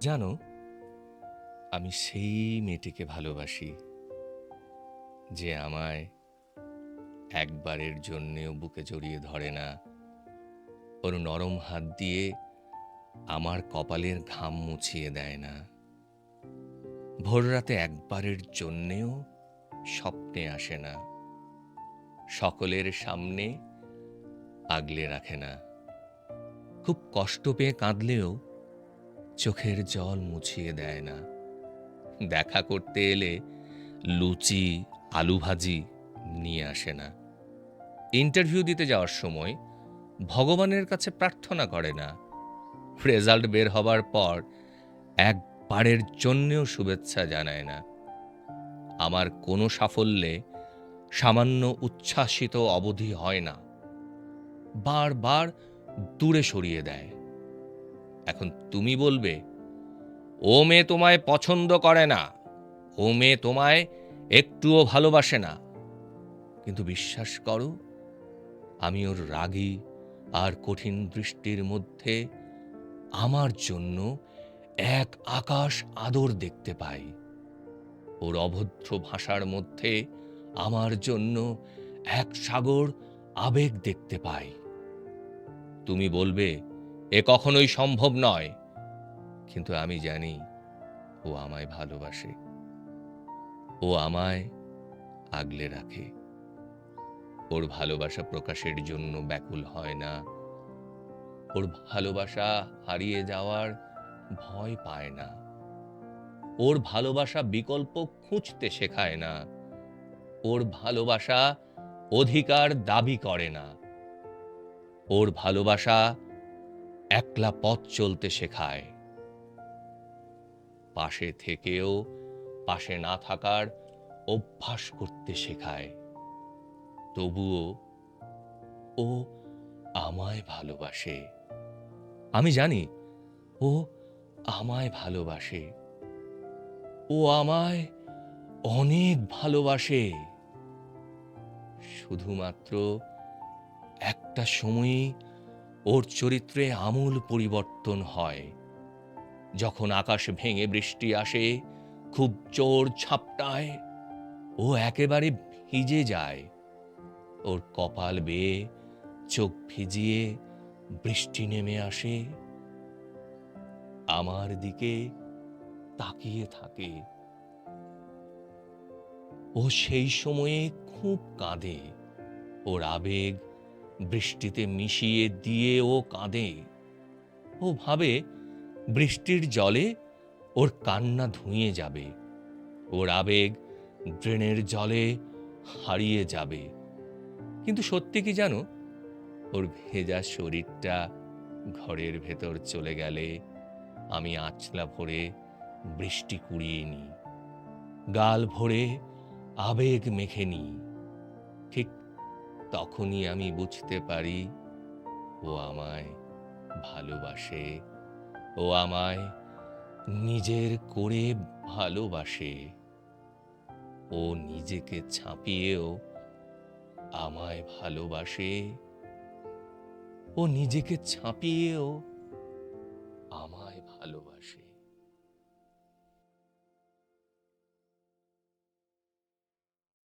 জানো, আমি সেই মেয়েটিকে ভালোবাসি যে আমায় একবারের জন্যেও বুকে জড়িয়ে ধরে না। ওর নরম হাত দিয়ে আমার কপালের ঘাম মুছিয়ে দেয় না। ভোর রাতে একবারের জন্যেও স্বপ্নে আসে না। সকলের সামনে আগলে রাখে না। খুব কষ্ট পেয়ে কাঁদলেও চোখের জল মুছিয়ে দেয় না। দেখা করতে এলে লুচি আলু ভাজি নিয়ে আসে না। ইন্টারভিউ দিতে যাওয়ার সময় ভগবানের কাছে প্রার্থনা করে না। রেজাল্ট বের হবার পর একবারের জন্যেও শুভেচ্ছা জানায় না। আমার কোনো সাফল্যে সামান্য উচ্ছ্বাসিত অবধি হয় না। বারবার দূরে সরিয়ে দেয়। এখন তুমি বলবে ও মেয়ে তোমায় পছন্দ করে না ও মেয়ে তোমায় একটুও ভালোবাসে না। কিন্তু বিশ্বাস করো, আমি ওর রাগী আর কঠিন দৃষ্টির মধ্যে আমার জন্য এক আকাশ আদর দেখতে পাই। ওর অভদ্র ভাষার মধ্যে আমার জন্য এক সাগর আবেগ দেখতে পাই। তুমি বলবে এ কখনোই সম্ভব নয়। কিন্তু আমি জানি ও আমায় ভালোবাসে। ও আমায় আগলে রাখে। ওর ভালোবাসা প্রকাশের জন্য ব্যাকুল হয় না। ওর ভালোবাসা হারিয়ে যাওয়ার ভয় পায় না। ওর ভালোবাসা বিকল্প খুঁজতে শেখায় না। ওর ভালোবাসা অধিকার দাবি করে না। ওর ভালোবাসা একলা পথ চলতে শেখায়। পাশে থেকেও পাশে না থাকার অভ্যাস করতে শেখায়। তবুও ও আমায় ভালোবাসে। আমি জানি, ও আমায় ভালোবাসে। ও আমায় অনেক ভালোবাসে। শুধুমাত্র একটা সময়ই ওর চরিত্রে আমূল পরিবর্তন হয়। যখন আকাশ ভেঙে বৃষ্টি আসে, খুব জোর ঝাপটায়, ও একেবারে ভিজে যায়। ওর কপাল বেয়ে, চোখ ভিজিয়ে বৃষ্টি নেমে আসে। আমার দিকে তাকিয়ে থাকে। ও সেই সময়ে খুব কাঁদে। ওর আবেগ বৃষ্টিতে মিশিয়ে দিয়ে ও কাঁদে। ও ভাবে, বৃষ্টির জলে ওর কান্না ধুয়ে যাবে। ওর আবেগ ড্রেনের জলে হারিয়ে যাবে। কিন্তু সত্যি কি জানো? ওর ভেজা শরীরটা ঘরের ভেতর চলে গেলে আমি আঁচলা ভরে বৃষ্টি কুড়িয়ে নিই। গাল ভরে আবেগ মেখে নিই। ঠিক তখনই আমি বুঝতে পারি ও আমায় ভালোবাসে, ও আমায় নিজের করে ভালোবাসে। ও নিজেকে ছাপিয়েও আমায় ভালোবাসে, ও নিজেকে ছাপিয়েও আমায় ভালোবাসে।